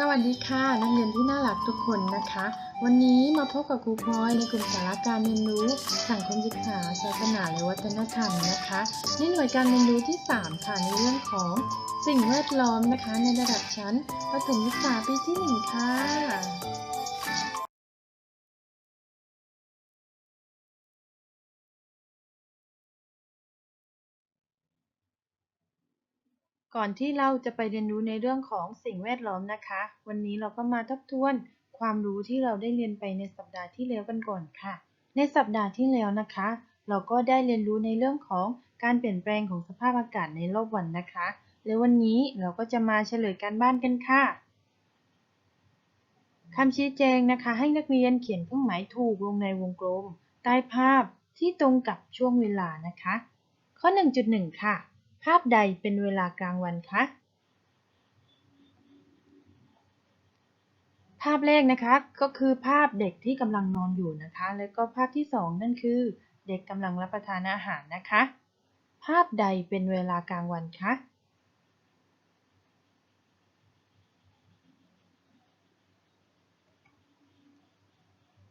สวัสดีค่ะ นักเรียนที่น่ารักทุกคนนะคะ วันนี้มาพบกับครูพลอยในกลุ่มสาระการเรียนรู้สังคมศึกษาศาสนาและวัฒนธรรมนะคะในหน่วยการเรียนรู้ที่ 3 ค่ะในเรื่องของสิ่งแวดล้อมนะคะ ในระดับชั้นประถมศึกษาปีที่ 1 ค่ะ ก่อนที่เราจะไปเรียนรู้ในเรื่องของสิ่งแวดล้อมนะคะ วันนี้เราก็มาทบทวนความรู้ที่เราได้เรียนไปในสัปดาห์ที่แล้วกันก่อนค่ะ ในสัปดาห์ที่แล้วนะคะ เราก็ได้เรียนรู้ในเรื่องของการเปลี่ยนแปลงของสภาพอากาศในรอบวันนะคะ และวันนี้เราก็จะมาเฉลยการบ้านกันค่ะคำชี้แจงนะคะ ให้นักเรียนเขียนเครื่องหมายถูกลงในวงกลม ใต้ภาพที่ตรงกับช่วงเวลานะคะ ข้อ 1.1 ค่ะ ภาพใดเป็นเวลากลางวันคะ ภาพแรกนะคะก็คือภาพเด็กที่กำลังนอนอยู่นะคะ แล้วก็ภาพที่สองนั่นคือ เด็กกำลังรับประทานอาหารนะคะ ภาพใดเป็นเวลากลางวันคะ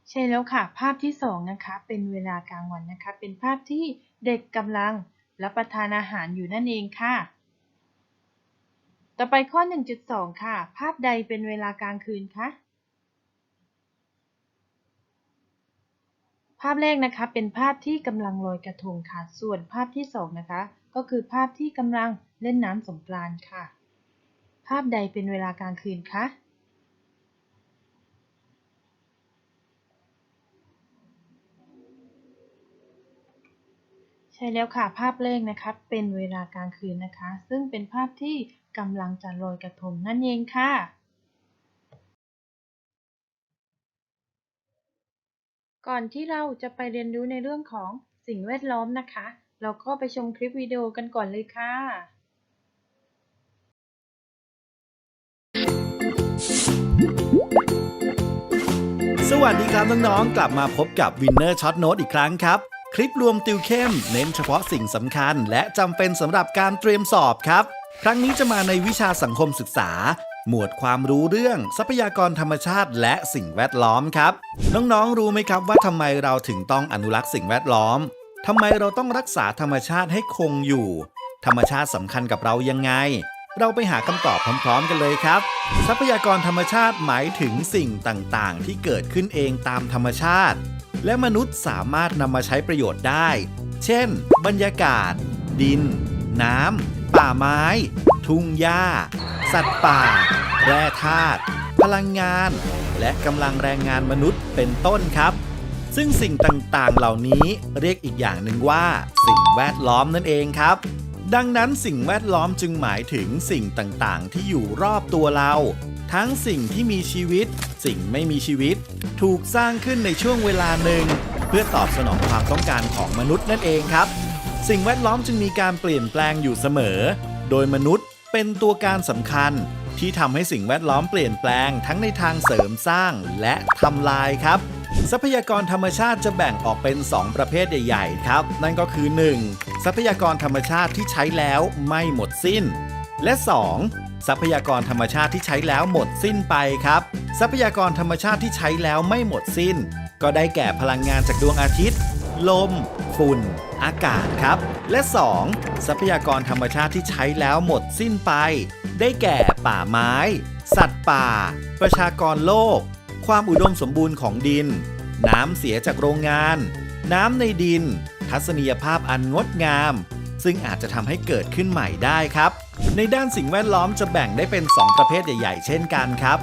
ใช่แล้วค่ะ ภาพที่สองนะคะ เป็นเวลากลางวันนะคะ เป็นภาพที่เด็กกำลัง รับประทานอาหารอยู่นั่นเองค่ะ ต่อไปข้อ 1.2 ค่ะ ภาพใดเป็นเวลากลางคืนคะภาพแรกนะคะเป็นภาพที่กำลังลอยกระทงค่ะ ส่วนภาพที่สองนะคะก็คือภาพที่กำลังเล่นน้ำสงกรานต์ค่ะ ภาพใดเป็นเวลากลางคืนคะ ใช่แล้วค่ะภาพแรกนะคะเป็นเวลากลางคืนนะคะ ซึ่งเป็นภาพที่กำลังจะลอยกระทงนั่นเองค่ะก่อนที่เราจะไปเรียนรู้ในเรื่องของสิ่งแวดล้อมนะคะ เราก็ไปชมคลิปวิดีโอกันก่อนเลยค่ะ สวัสดีครับน้องๆ กลับมาพบกับ Winner Shot Note อีกครั้งครับ คลิปรวมติวเข้ม เน้นเฉพาะสิ่งสำคัญ และจำเป็นสำหรับการเตรียมสอบครับ ครั้งนี้จะมาในวิชาสังคมศึกษา หมวดความรู้เรื่องทรัพยากรธรรมชาติและสิ่งแวดล้อมครับ น้องๆ รู้ไหมครับว่าทำไมเราถึงต้องอนุรักษ์สิ่งแวดล้อมทำไมเราต้องรักษาธรรมชาติให้คงอยู่ ธรรมชาติสำคัญกับเรายังไง เราไปหาคำตอบพร้อมๆกันเลยครับ ทรัพยากรธรรมชาติหมายถึงสิ่งต่างๆ ที่เกิดขึ้นเองตามธรรมชาติ และมนุษย์สามารถนำมาใช้ประโยชน์ได้ เช่น บรรยากาศ ดิน น้ำ ป่าไม้ ทุ่งหญ้า สัตว์ป่า แร่ธาตุ พลังงาน และกำลังแรงงานมนุษย์เป็นต้นครับ ซึ่งสิ่งต่างๆ เหล่านี้เรียกอีกอย่างหนึ่งว่า สิ่งแวดล้อมนั่นเองครับ ดังนั้นสิ่งแวดล้อมจึงหมายถึงสิ่งต่างๆ ที่อยู่รอบตัวเรา ทั้งสิ่งที่มีชีวิต สิ่งไม่มีชีวิต ถูกสร้างขึ้นในช่วงเวลาหนึ่ง เพื่อตอบสนองความต้องการของมนุษย์นั่นเองครับ สิ่งแวดล้อมจึงมีการเปลี่ยนแปลงอยู่เสมอ โดยมนุษย์เป็นตัวการสำคัญ ที่ทำให้สิ่งแวดล้อมเปลี่ยนแปลงทั้งในทางเสริมสร้างและทำลายครับทรัพยากรธรรมชาติจะแบ่งออกเป็น 2 ประเภทใหญ่ ๆ ครับ นั่นก็คือ 1. ทรัพยากรธรรมชาติที่ใช้แล้วไม่หมดสิ้น และ 2. ทรัพยากรธรรมชาติที่ใช้แล้วหมดสิ้นไปครับ ทรัพยากรธรรมชาติที่ใช้แล้วไม่หมดสิ้น ก็ได้แก่พลังงานจากดวงอาทิตย์ ลม ฝุ่น อากาศครับ และ 2. ทรัพยากรธรรมชาติที่ใช้แล้วหมดสิ้นไป ได้แก่ป่าไม้ สัตว์ป่า ประชากรโลก ความอุดมสมบูรณ์ของดิน น้ำเสียจากโรงงาน น้ำในดิน ทัศนียภาพอันงดงาม ซึ่งอาจจะทำให้เกิดขึ้นใหม่ได้ครับ ในด้านสิ่งแวดล้อมจะแบ่งได้เป็น 2 ประเภทใหญ่ ๆ เช่นกันครับ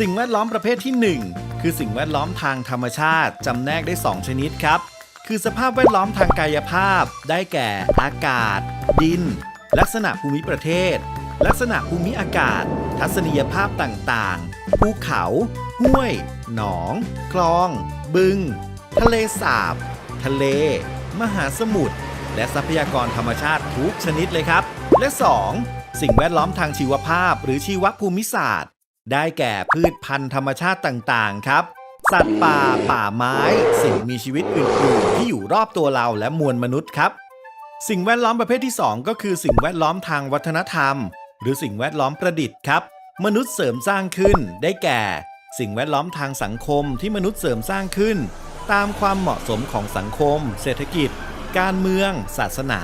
สิ่งแวดล้อมประเภทที่ 1 คือสิ่งแวดล้อมทางธรรมชาติจำแนกได้ 2 ชนิดครับ คือสภาพแวดล้อมทางกายภาพ ได้แก่ อากาศ ดิน ลักษณะภูมิประเทศ ลักษณะภูมิอากาศ ทัศนียภาพต่างๆ ภูเขา ห้วย หนอง คลอง บึง ทะเลสาบ ทะเล มหาสมุทร และทรัพยากรธรรมชาติทุกชนิดเลยครับ และ 2. สิ่งแวดล้อมทางชีวภาพ หรือชีวภูมิศาสตร์ ได้แก่พืชพันธุ์ธรรมชาติต่างๆ ครับ สัตว์ป่า ป่าไม้ สิ่งมีชีวิตอื่นๆ ที่อยู่รอบตัวเราและมวลมนุษย์ครับ สิ่งแวดล้อมประเภทที่ 2 ก็คือสิ่งแวดล้อมทางวัฒนธรรม หรือสิ่งแวดล้อมประดิษฐ์ครับ มนุษย์เสริมสร้างขึ้น ได้แก่ สิ่งแวดล้อมทางสังคมที่มนุษย์เสริมสร้างขึ้น ตามความเหมาะสมของสังคม เศรษฐกิจ การเมือง ศาสนา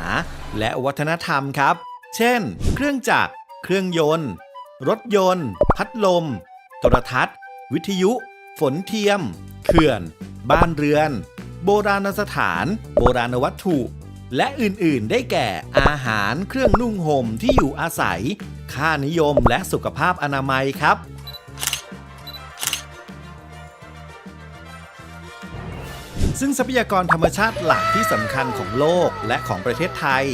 และวัฒนธรรมครับ เช่น เครื่องจักร เครื่องยนต์ รถยนต์ พัดลม โทรทัศน์ วิทยุ ฝนเทียม เขื่อน บ้านเรือน โบราณสถาน โบราณวัตถุ และอื่นๆ ได้แก่อาหาร เครื่องนุ่งห่มที่อยู่อาศัย ค่านิยมและสุขภาพอนามัยครับ ซึ่งทรัพยากรธรรมชาติหลักที่สำคัญของโลกและของประเทศไทย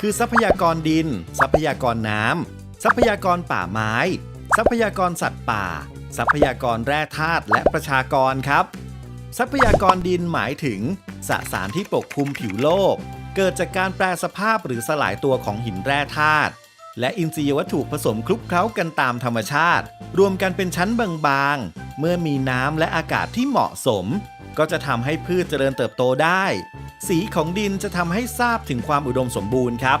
คือทรัพยากรดิน ทรัพยากรน้ำทรัพยากรป่าไม้ ทรัพยากรสัตว์ป่า ทรัพยากรแร่ธาตุและประชากรครับ ทรัพยากรดินหมายถึงสสารที่ปกคลุมผิวโลก เกิดจากการแปรสภาพหรือสลายตัวของหินแร่ธาตุและอินทรียวัตถุผสมคลุกเคล้ากันตามธรรมชาติ รวมกันเป็นชั้นบางๆ เมื่อมีน้ำและอากาศที่เหมาะสม ก็จะทำให้พืชเจริญเติบโตได้ สีของดินจะทำให้ทราบถึงความอุดมสมบูรณ์ครับ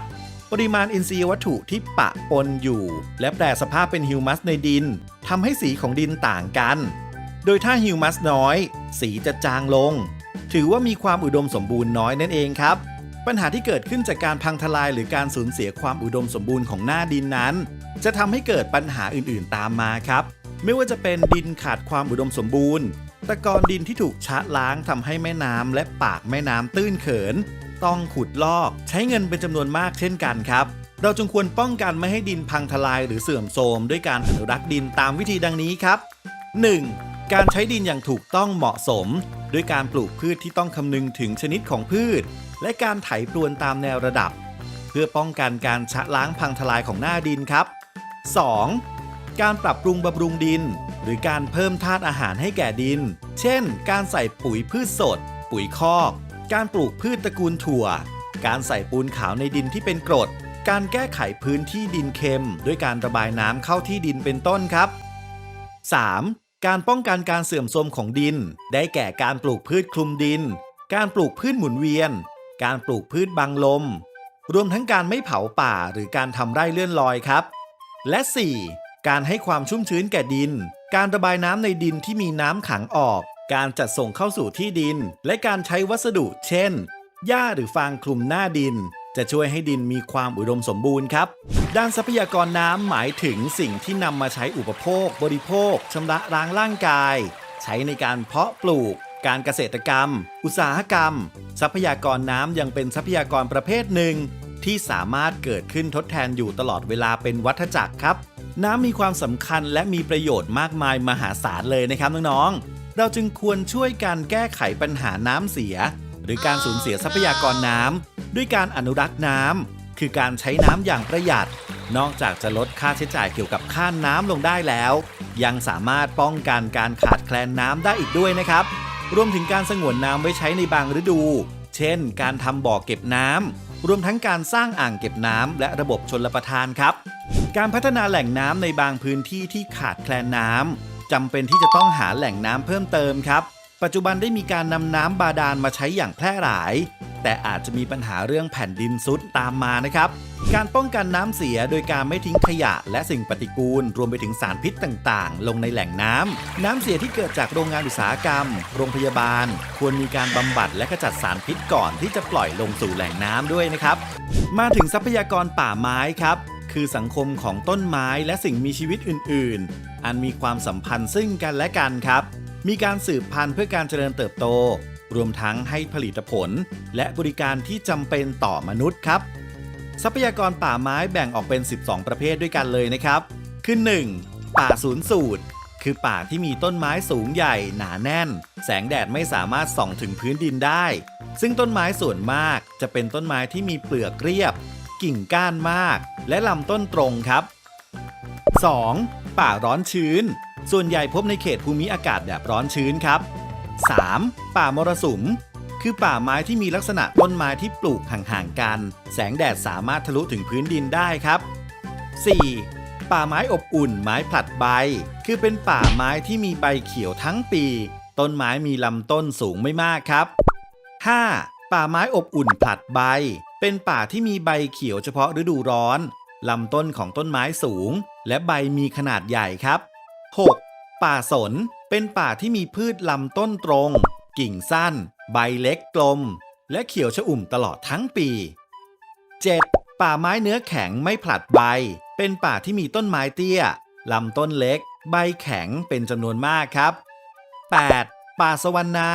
ปริมาณอินทรีย์วัตถุที่ปะปนอยู่ และแปรสภาพเป็นฮิวมัสในดินทำให้สีของดินต่างกัน โดยถ้าฮิวมัสน้อย สีจะจางลง ถือว่ามีความอุดมสมบูรณ์น้อยนั่นเองครับ ปัญหาที่เกิดขึ้นจากการพังทลายหรือการสูญเสียความอุดมสมบูรณ์ของหน้าดินนั้น จะทำให้เกิดปัญหาอื่นๆตามมาครับ ไม่ว่าจะเป็นดินขาดความอุดมสมบูรณ์ ตะกอนดินที่ถูกชะล้างทำให้แม่น้ำและปากแม่น้ำตื้นเขิน ต้องขุดลอกใช้เงินเป็นจำนวนมากเช่นกันครับ เราจึงควรป้องกันไม่ให้ดินพังทลายหรือเสื่อมโทรมด้วยการอนุรักษ์ดินตามวิธีดังนี้ครับ 1. การใช้ดินอย่างถูกต้องเหมาะสม ด้วยการปลูกพืชที่ต้องคำนึงถึงชนิดของพืช และการไถปรวนตามแนวระดับ เพื่อป้องกันการชะล้างพังทลายของหน้าดินครับ 2. การปรับปรุงบำรุงดิน หรือการเพิ่มธาตุอาหารให้แก่ดิน เช่น การใส่ปุ๋ยพืชสด ปุ๋ยคอก การปลูกพืชตระกูลถั่ว การใส่ปูนขาวในดินที่เป็นกรด การแก้ไขพื้นที่ดินเค็ม ด้วยการระบายน้ำเข้าที่ดินเป็นต้นครับ 3. การป้องกันการเสื่อมโทรมของดิน ได้แก่การปลูกพืชคลุมดิน การปลูกพืชหมุนเวียน การปลูกพืชบังลม รวมทั้งการไม่เผาป่าหรือการทำไร่เลื่อนลอยครับ และ 4. การให้ความชุ่มชื้นแก่ดิน การระบายน้ำในดินที่มีน้ำขังออก การจัดส่งเข้าสู่ที่ดิน และการใช้วัสดุ เช่น หญ้าหรือฟางคลุมหน้าดิน จะช่วยให้ดินมีความอุดมสมบูรณ์ครับ ด้านทรัพยากรน้ำหมายถึงสิ่งที่นำมาใช้อุปโภค บริโภคชำระล้างร่างกาย ใช้ในการเพาะปลูกการเกษตรกรรม อุตสาหกรรม ทรัพยากรน้ำยังเป็นทรัพยากรประเภทหนึ่ง ที่สามารถเกิดขึ้นทดแทนอยู่ตลอดเวลาเป็นวัฏจักรครับ น้ำมีความสำคัญและมีประโยชน์มากมายมหาศาลเลยนะครับน้องๆ เราจึงควรช่วยกันแก้ไขปัญหาน้ำเสีย หรือการสูญเสียทรัพยากรน้ำด้วยการอนุรักษ์น้ำคือการใช้น้ำอย่างประหยัด นอกจากจะลดค่าใช้จ่ายเกี่ยวกับค่าน้ำลงได้แล้ว ยังสามารถป้องกันการขาดแคลนน้ำได้อีกด้วยนะครับ รวมถึงการสงวนน้ำไว้ใช้ในบางฤดู เช่น การทำบ่อเก็บน้ำ รวมทั้งการสร้างอ่างเก็บน้ำและระบบชนลประทานครับ การพัฒนาแหล่งน้ำในบางพื้นที่ที่ขาดแคลนน้ำจำเป็นที่จะต้องหาแหล่งน้ำเพิ่มเติมครับ ปัจจุบันได้มีการนำน้ำบาดาลมาใช้อย่างแพร่หลาย แต่อาจจะมีปัญหาเรื่องแผ่นดินซุดตามมานะครับ การป้องกันน้ำเสียโดยการไม่ทิ้งขยะและสิ่งปฏิกูล รวมไปถึงสารพิษต่างๆ ลงในแหล่งน้ำ น้ำเสียที่เกิดจากโรงงานอุตสาหกรรม โรงพยาบาล ควรมีการบำบัดและขจัดสารพิษก่อนที่จะปล่อยลงสู่แหล่งน้ำด้วยนะครับ มาถึงทรัพยากรป่าไม้ครับ คือสังคมของต้นไม้และสิ่งมีชีวิตอื่น ๆ อันมีความสัมพันธ์ซึ่งกันและกันครับ มีการสืบพันธุ์เพื่อการเจริญเติบโต รวมทั้งให้ผลิตผล และบริการที่จำเป็นต่อมนุษย์ครับ ทรัพยากรป่าไม้แบ่งออกเป็น 12 ประเภทด้วยกันเลยนะครับ คือ 1. ป่าศูนย์สูตร คือป่าที่มีต้นไม้สูงใหญ่หนาแน่น แสงแดดไม่สามารถส่องถึงพื้นดินได้ ซึ่งต้นไม้ส่วนมากจะเป็นต้นไม้ที่มีเปลือกเรียบ กิ่งก้านมาก และลำต้นตรงครับ 2. ป่าร้อนชื้น ส่วนใหญ่พบในเขตภูมิอากาศแบบร้อนชื้นครับ 3. ป่ามรสุม คือป่าไม้ที่มีลักษณะต้นไม้ที่ปลูกห่างๆกัน แสงแดดสามารถทะลุถึงพื้นดินได้ครับ 4. ป่าไม้อบอุ่นไม้ผลัดใบ คือเป็นป่าไม้ที่มีใบเขียวทั้งปี ต้นไม้มีลำต้นสูงไม่มากครับ 5. ป่าไม้อบอุ่นผลัดใบ เป็นป่าที่มีใบเขียวเฉพาะฤดูร้อนลำต้นของต้นไม้สูง และใบมีขนาดใหญ่ครับ 6. ป่าสน เป็นป่าที่มีพืชลำต้นตรง กิ่งสั้น ใบเล็กกลม และเขียวชอุ่มตลอดทั้งปี 7. ป่าไม้เนื้อแข็งไม่ผลัดใบ เป็นป่าที่มีต้นไม้เตี้ย ลำต้นเล็ก ใบแข็งเป็นจำนวนมากครับ 8. ป่าสวรรณา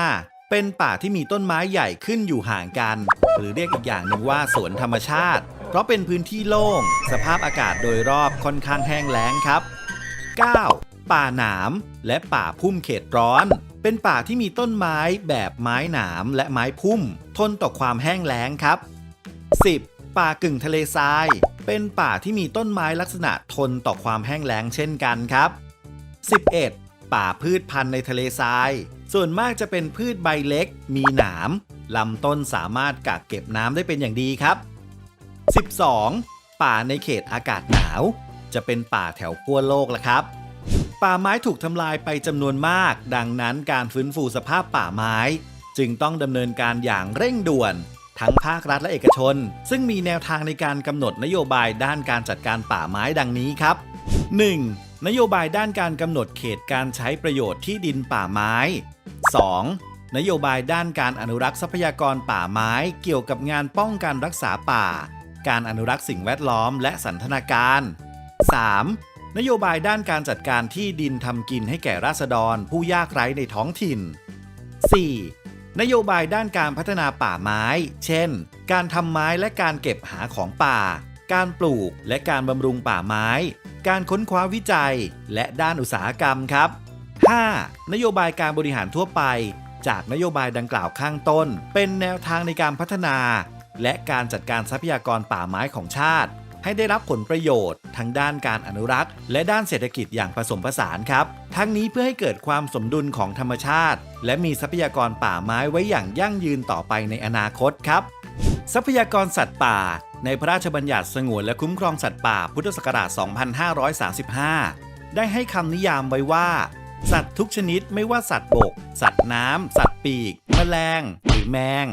เป็นป่าที่มีต้นไม้ใหญ่ขึ้นอยู่ห่างกัน หรือเรียกอีกอย่างหนึ่งว่าสวนธรรมชาติ เพราะเป็นพื้นที่โล่ง สภาพอากาศโดยรอบค่อนข้างแห้งแล้งครับ 9. ป่าหนามและป่าพุ่มเขตร้อน เป็นป่าที่มีต้นไม้แบบไม้หนามและไม้พุ่ม ทนต่อความแห้งแล้งครับ 10. ป่ากึ่งทะเลทราย เป็นป่าที่มีต้นไม้ลักษณะทนต่อความแห้งแล้งเช่นกันครับ 11. ป่าพืชพันธุ์ในทะเลทราย ส่วนมากจะเป็นพืชใบเล็ก มีหนามลำต้นสามารถกักเก็บน้ำได้เป็นอย่างดีครับ 12. ป่าในเขตอากาศหนาว จะเป็นป่าแถวขั้วโลกละครับ ป่าไม้ถูกทำลายไปจำนวนมาก ดังนั้นการฟื้นฟูสภาพป่าไม้ จึงต้องดำเนินการอย่างเร่งด่วน ทั้งภาครัฐและเอกชน ซึ่งมีแนวทางในการกำหนดนโยบายด้านการจัดการป่าไม้ดังนี้ครับ 1. นโยบายด้านการกำหนดเขตการใช้ประโยชน์ที่ดินป่าไม้ 2. นโยบายด้านการอนุรักษ์ทรัพยากรป่าไม้เกี่ยวกับงานป้องกันรักษาป่า การอนุรักษ์สิ่งแวดล้อมและสันทนาการ 3. นโยบายด้านการจัดการที่ดินทำกินให้แก่ราษฎร ผู้ยากไร้ในท้องถิ่น 4. นโยบายด้านการพัฒนาป่าไม้ เช่น การทำไม้และการเก็บหาของป่า การปลูกและการบำรุงป่าไม้ การค้นคว้าวิจัย และด้านอุตสาหกรรมครับ 5. นโยบายการบริหารทั่วไป จากนโยบายดังกล่าวข้างต้น เป็นแนวทางในการพัฒนา และการจัดการทรัพยากรป่าไม้ของชาติ ให้ได้รับผลประโยชน์ทั้งด้านการอนุรักษ์ และด้านเศรษฐกิจอย่างผสมผสานครับ ทั้งนี้เพื่อให้เกิดความสมดุลของธรรมชาติ และมีทรัพยากรป่าไม้ไว้อย่างยั่งยืนต่อไปในอนาคตครับ ทรัพยากรสัตว์ป่า ในพระราชบัญญัติสงวนและคุ้มครองสัตว์ป่าพุทธศักราช 2535 ได้ให้คำนิยามไว้ว่า สัตว์ทุกชนิดไม่ว่าสัตว์บก สัตว์น้ำสัตว์ปีก แมลง หรือแมง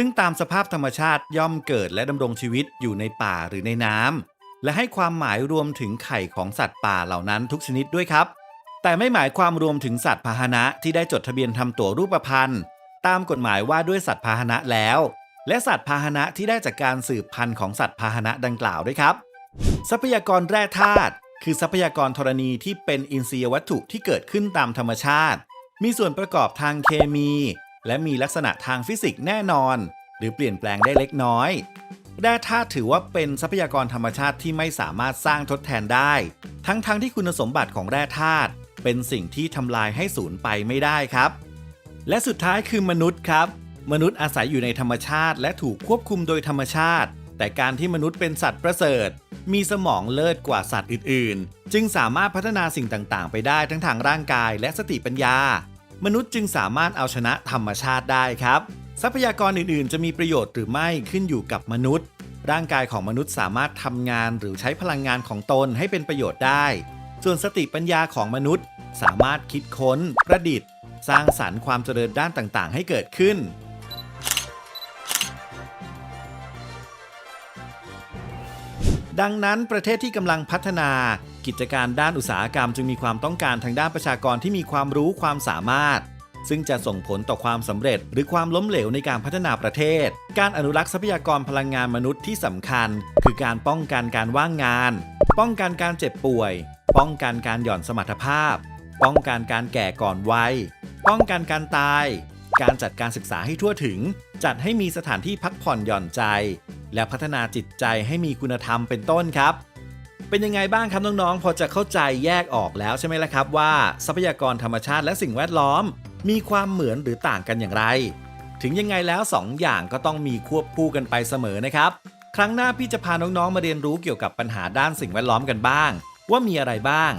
ซึ่งตามสภาพธรรมชาติย่อมเกิดและดำรงชีวิตอยู่ในป่าหรือในน้ำและให้ความหมายรวมถึงไข่ของสัตว์ป่าเหล่านั้นทุกชนิดด้วยครับ แต่ไม่หมายความรวมถึงสัตว์พาหนะที่ได้จดทะเบียนทำตั๋วรูปพรรณตามกฎหมายว่าด้วยสัตว์พาหนะแล้ว และสัตว์พาหนะที่ได้จากการสืบพันธุ์ของสัตว์พาหนะดังกล่าวด้วยครับ ทรัพยากรแร่ธาตุคือทรัพยากรธรณีที่เป็นอินทรียวัตถุที่เกิดขึ้นตามธรรมชาติ มีส่วนประกอบทางเคมี และมีลักษณะทางฟิสิกส์แน่นอน หรือเปลี่ยนแปลงได้เล็กน้อยแร่ธาตุถือว่าเป็นทรัพยากรธรรมชาติที่ไม่สามารถสร้างทดแทนได้ ทั้งๆทที่คุณสมบัติของแร่ธาตุเป็นสิ่งที่ทำลายให้สูญไปไม่ได้ครับ และสุดท้ายคือมนุษย์ครับ มนุษย์อาศัยอยู่ในธรรมชาติ และถูกควบคุมโดยธรรมชาติ แต่การที่มนุษย์เป็นสัตว์ประเสริฐ มีสมองเลิศกว่าสัตว์อื่น ๆ จึงสามารถพัฒนาสิ่งต่างๆ ไปได้ทั้งทางร่างกายและสติปัญญา มนุษย์จึงสามารถเอาชนะธรรมชาติได้ครับ ทรัพยากรอื่นๆ จะมีประโยชน์หรือไม่ขึ้นอยู่กับมนุษย์ ร่างกายของมนุษย์สามารถทำงานหรือใช้พลังงานของตนให้เป็นประโยชน์ได้ ส่วนสติปัญญาของมนุษย์ สามารถคิดค้น ประดิษฐ์ สร้างสรรค์ความเจริญด้านต่างๆ ให้เกิดขึ้น ดังนั้นประเทศที่กำลังพัฒนากิจการด้านอุตสาหกรรมจึงมีความต้องการทางด้านประชากรที่มีความรู้ความสามารถ ซึ่งจะส่งผลต่อความสำเร็จ หรือความล้มเหลวในการพัฒนาประเทศ การอนุรักษ์ทรัพยากรพลังงานมนุษย์ที่สำคัญ คือการป้องกันการว่างงาน ป้องกันการเจ็บป่วย ป้องกันการหย่อนสมรรถภาพ ป้องกันการแก่ก่อนวัย ป้องกันการตาย การจัดการศึกษาให้ทั่วถึง จัดให้มีสถานที่พักผ่อนหย่อนใจ และพัฒนาจิตใจให้มีคุณธรรมเป็นต้นครับ เป็นยังไงบ้างครับน้องๆ พอจะเข้าใจแยกออกแล้วใช่ไหมล่ะครับว่าทรัพยากรธรรมชาติและสิ่งแวดล้อม มีความเหมือนหรือต่างกันอย่างไร ถึงยังไงแล้วสองอย่างก็ต้องมีควบคู่กันไปเสมอนะครับ ครั้งหน้าพี่จะพาน้องๆมาเรียนรู้เกี่ยวกับปัญหาด้านสิ่งแวดล้อมกันบ้าง ว่ามีอะไรบ้าง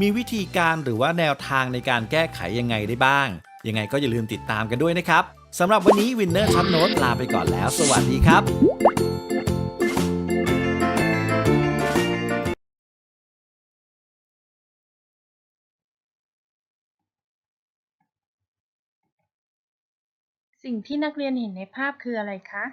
มีวิธีการหรือว่าแนวทางในการแก้ไขยังไงได้บ้าง ยังไงก็อย่าลืมติดตามกันด้วยนะครับสำหรับวันนี้วินเนอร์ช็อตโน้ตลาไปก่อนแล้ว สวัสดีครับ สิ่งที่นักเรียนเห็นในภาพคืออะไรคะ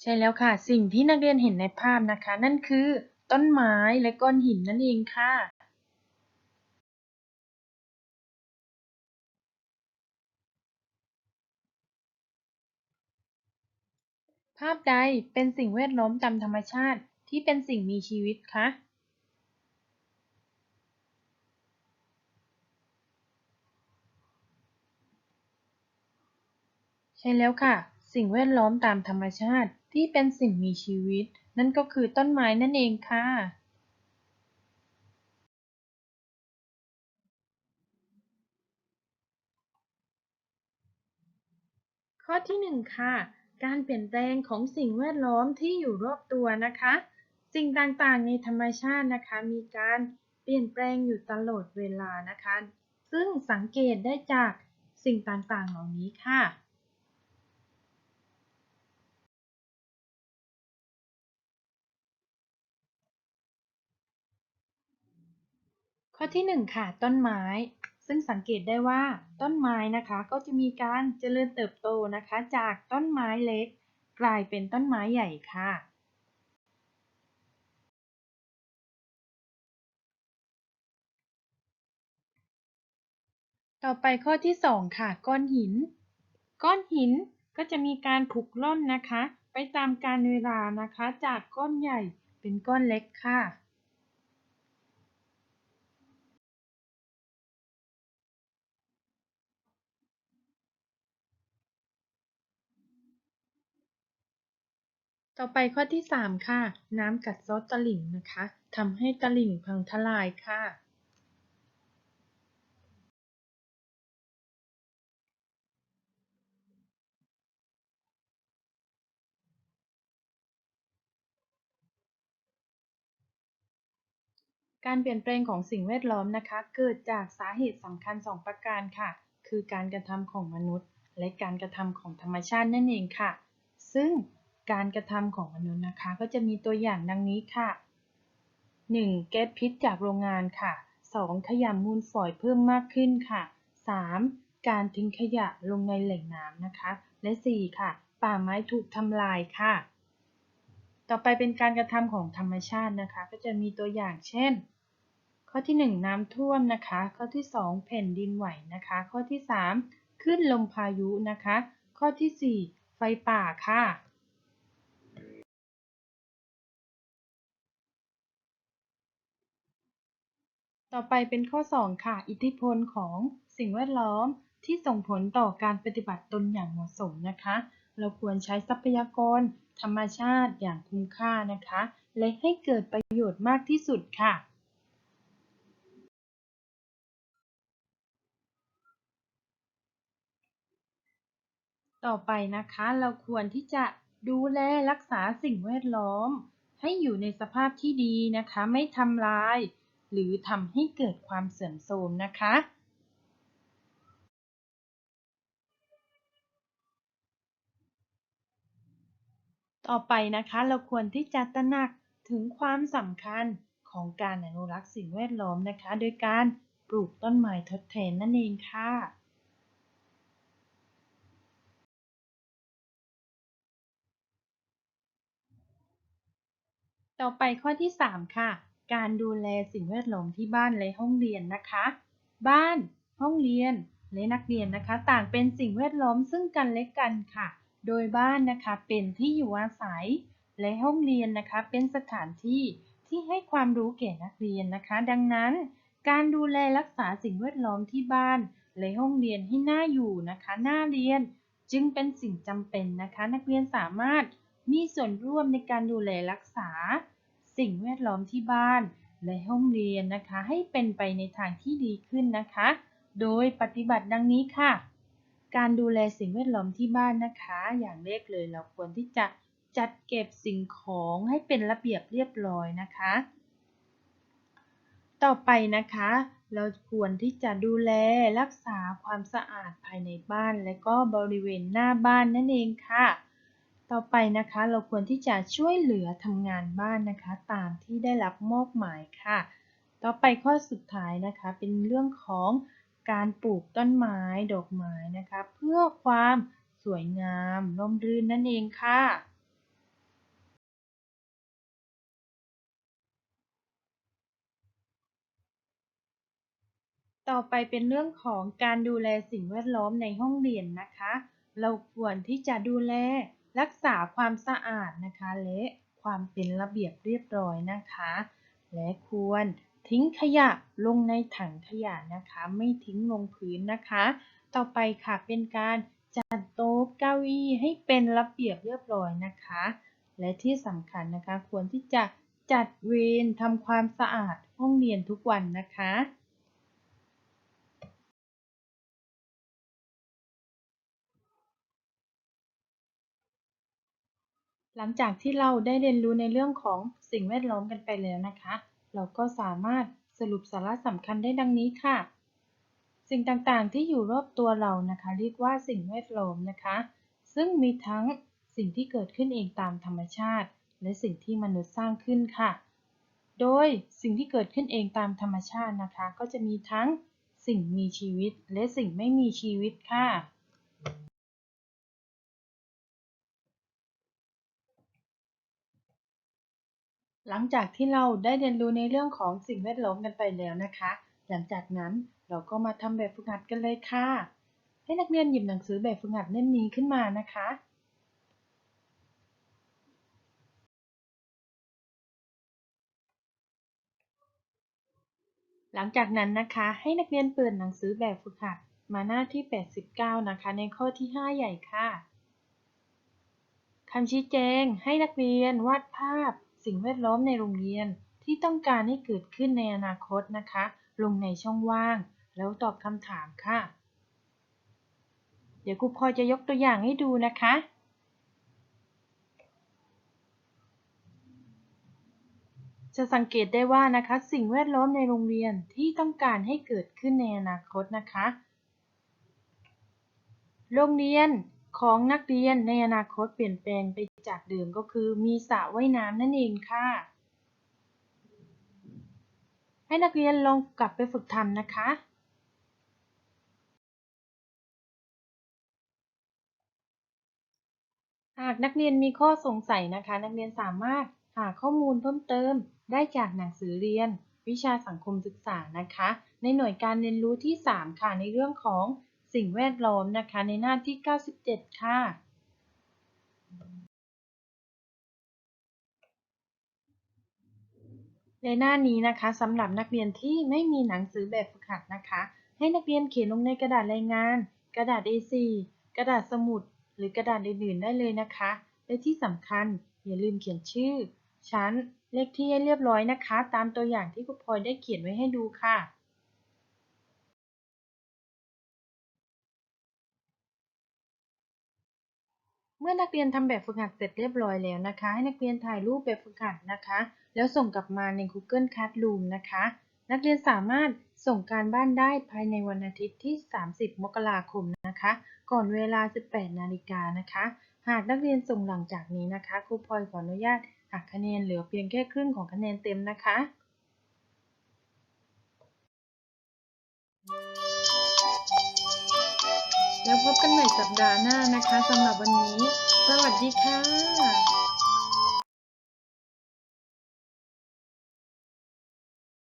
ใช่แล้วค่ะ สิ่งที่นักเรียนเห็นในภาพนะคะ นั่นคือ ต้นไม้และก้อนหินนั่นเองค่ะ ภาพใดเป็นสิ่งแวดล้อมตามธรรมชาติที่เป็นสิ่งมีชีวิตคะ ช่แล้วค่ะ สิ่งแวดล้อมตามธรรมชาติที่เป็นสิ่งมีชีวิต นั่นก็คือต้นไม้นั่นเองค่ะ ข้อที่หนึ่งค่ะ การเปลี่ยนแปลงของสิ่งแวดล้อมที่อยู่รอบตัวนะคะ สิ่งต่างๆในธรรมชาตินะคะ มีการเปลี่ยนแปลงอยู่ตลอดเวลานะคะ ซึ่งสังเกตได้จากสิ่งต่างๆเหล่านี้ค่ะ ข้อที่หนึ่งค่ะ ต้นไม้ ซึ่งสังเกตได้ว่า ต้นไม้นะคะก็จะมีการเจริญเติบโตนะคะ จากต้นไม้เล็ก กลายเป็นต้นไม้ใหญ่ค่ะ ต่อไปข้อที่สองค่ะ ก้อนหิน ก้อนหินก็จะมีการผุกร่อนนะคะ ไปตามกาลเวลานะคะ จากก้อนใหญ่เป็นก้อนเล็กค่ะ ต่อไปข้อที่ 3 ค่ะ น้ำกัดเซาะตลิ่งนะคะทำให้ตลิ่งพังทลายค่ะ การเปลี่ยนแปลงของสิ่งแวดล้อมนะคะ เกิดจากสาเหตุสำคัญ 2 ประการค่ะ คือการกระทำของมนุษย์ และการกระทำของธรรมชาตินั่นเองค่ะ ซึ่ง การกระทำของมนุษย์นะคะ ก็จะมีตัวอย่างดังนี้ค่ะ 1. แก๊สพิษจากโรงงานค่ะ 2. ขยะมูลฝอยเพิ่มมากขึ้นค่ะ 3. การทิ้งขยะลงในแหล่งน้ำนะคะ และ 4. ค่ะ ป่าไม้ถูกทำลายค่ะ ต่อไปเป็นการกระทำของธรรมชาตินะคะ ก็จะมีตัวอย่างเช่น ข้อที่ 1 น้ำท่วมนะคะ ข้อที่ 2 แผ่นดินไหวนะคะ ข้อที่ 3 ขึ้นลมพายุนะคะ ข้อที่ 4 ไฟป่าค่ะ ต่อไปเป็นข้อ 2 ค่ะ อิทธิพลของสิ่งแวดล้อมที่ส่งผลต่อการปฏิบัติตนอย่างเหมาะสมนะคะ เราควรใช้ทรัพยากร ธรรมชาติอย่างคุ้มค่านะคะ และให้เกิดประโยชน์มากที่สุดค่ะ ต่อไปนะคะเราควรที่จะดูแลรักษาสิ่งแวดล้อม ให้อยู่ในสภาพที่ดีนะคะ ไม่ทำลาย หรือทำให้เกิดความเสื่อมโทรมนะคะ ต่อไปนะคะเราควรที่จะตระหนักถึงความสำคัญของการอนุรักษ์สิ่งแวดล้อมนะคะ โดยการปลูกต้นไม้ทดแทนนั่นเองค่ะต่อไปข้อที่ 3 ค่ะ การดูแลสิ่งแวดล้อมที่บ้านและห้องเรียนนะคะ บ้าน ห้องเรียน และนักเรียนนะคะ ต่างเป็นสิ่งแวดล้อมซึ่งกันและกันค่ะ โดยบ้านนะคะเป็นที่อยู่อาศัย และห้องเรียนนะคะเป็นสถานที่ที่ให้ความรู้แก่นักเรียนนะคะ ดังนั้น การดูแลรักษาสิ่งแวดล้อมที่บ้านและห้องเรียนให้น่าอยู่นะคะน่าเรียน จึงเป็นสิ่งจำเป็นนะคะ นักเรียนสามารถมีส่วนร่วมในการดูแลรักษา สิ่งแวดล้อมที่บ้าน และห้องเรียนนะคะ ให้เป็นไปในทางที่ดีขึ้นนะคะ โดยปฏิบัติดังนี้ค่ะ การดูแลสิ่งแวดล้อมที่บ้านนะคะ อย่างแรกเลยเราควรที่จะจัดเก็บสิ่งของให้เป็นระเบียบเรียบร้อยนะคะ ต่อไปนะคะ เราควรที่จะดูแลรักษาความสะอาดภายในบ้าน และก็บริเวณหน้าบ้านนั่นเองค่ะ ต่อไปนะคะเราควรที่จะช่วยเหลือทำงานบ้านนะคะ ตามที่ได้รับมอบหมายค่ะ ต่อไปข้อสุดท้ายนะคะเป็นเรื่องของการปลูกต้นไม้ดอกไม้นะคะ เพื่อความสวยงามร่มรื่นนั่นเองค่ะต่อไปเป็นเรื่องของการดูแลสิ่งแวดล้อมในห้องเรียนนะคะ เราควรที่จะดูแล รักษาความสะอาดนะคะ และความเป็นระเบียบเรียบร้อยนะคะ และควรทิ้งขยะลงในถังขยะนะคะ ไม่ทิ้งลงพื้นนะคะ ต่อไปค่ะเป็นการจัดโต๊ะเก้าอี้ให้เป็นระเบียบเรียบร้อยนะคะ และที่สำคัญนะคะ ควรที่จะจัดเวรทำความสะอาดห้องเรียนทุกวันนะคะ หลังจากที่เราได้เรียนรู้ในเรื่องของสิ่งแวดล้อมกันไปแล้วนะคะ เราก็สามารถสรุปสาระสำคัญได้ดังนี้ค่ะ สิ่งต่างๆที่อยู่รอบตัวเรานะคะ เรียกว่าสิ่งแวดล้อมนะคะ ซึ่งมีทั้งสิ่งที่เกิดขึ้นเองตามธรรมชาติ และสิ่งที่มนุษย์สร้างขึ้นค่ะ โดยสิ่งที่เกิดขึ้นเองตามธรรมชาตินะคะ ก็จะมีทั้งสิ่งมีชีวิตและสิ่งไม่มีชีวิตค่ะ หลังจากที่เราได้เรียนรู้ในเรื่องของสิ่งแวดล้อมกันไปแล้วนะคะ หลังจากนั้นเราก็มาทำแบบฝึกหัดกันเลยค่ะ ให้นักเรียนหยิบหนังสือแบบฝึกหัดเล่มนี้ขึ้นมานะคะ หลังจากนั้นนะคะให้นักเรียนเปิดหนังสือแบบฝึกหัดมาหน้าที่ 89 นะคะ ในข้อที่ 5 ใหญ่ค่ะคำชี้แจงให้นักเรียนวาดภาพ สิ่งแวดล้อมในโรงเรียนที่ต้องการให้เกิดขึ้นในอนาคตนะคะ ลงในช่องว่าง แล้วตอบคำถามค่ะ เดี๋ยวครูพลอยจะยกตัวอย่างให้ดูนะคะจะสังเกตได้ว่านะคะ สิ่งแวดล้อมในโรงเรียนที่ต้องการให้เกิดขึ้นในอนาคตนะคะ โรงเรียน ของนักเรียนในอนาคตเปลี่ยนแปลงไปจากเดิมก็คือมีสระว่ายน้ำนั่นเองค่ะ ให้นักเรียนลองกลับไปฝึกทำนะคะ หากนักเรียนมีข้อสงสัยนะคะ นักเรียนสามารถหาข้อมูลเพิ่มเติมได้จากหนังสือเรียน วิชาสังคมศึกษานะคะ ในหน่วยการเรียนรู้ที่ 3 ค่ะในเรื่องของ สิ่งแวดล้อมนะคะในหน้าที่ 97 ค่ะในหน้านี้นะคะสำหรับนักเรียนที่ไม่มีหนังสือแบบฝึกหัดนะคะ ให้นักเรียนเขียนลงในกระดาษรายงาน กระดาษ A4 กระดาษสมุด หรือกระดาษอื่นๆได้เลยนะคะ และที่สำคัญอย่าลืมเขียนชื่อ ชั้นเลขที่ให้เรียบร้อยนะคะ ตามตัวอย่างที่ครูพลอยได้เขียนไว้ให้ดูค่ะ มื่อนักเรียนทำแบบฝึกหัดเสร็จเรียบร้อยแล้วนะคะ ให้นักเรียนถ่ายรูปแบบฝึกหัดนะคะ แล้วส่งกลับมาใน Google Classroom นะคะ นักเรียนสามารถส่งการบ้านได้ภายในวันอาทิตย์ที่ 30 มกราคมนะคะ ก่อนเวลา 18 นาฬิกานะคะ หากนักเรียนส่งหลังจากนี้นะคะครูพลอยขออนุญาตหักคะแนนเหลือเพียงแค่ครึ่งของคะแนนเต็มนะคะ แล้วพบกันใหม่สัปดาห์หน้านะคะสำหรับวันนี้ สวัสดีค่ะ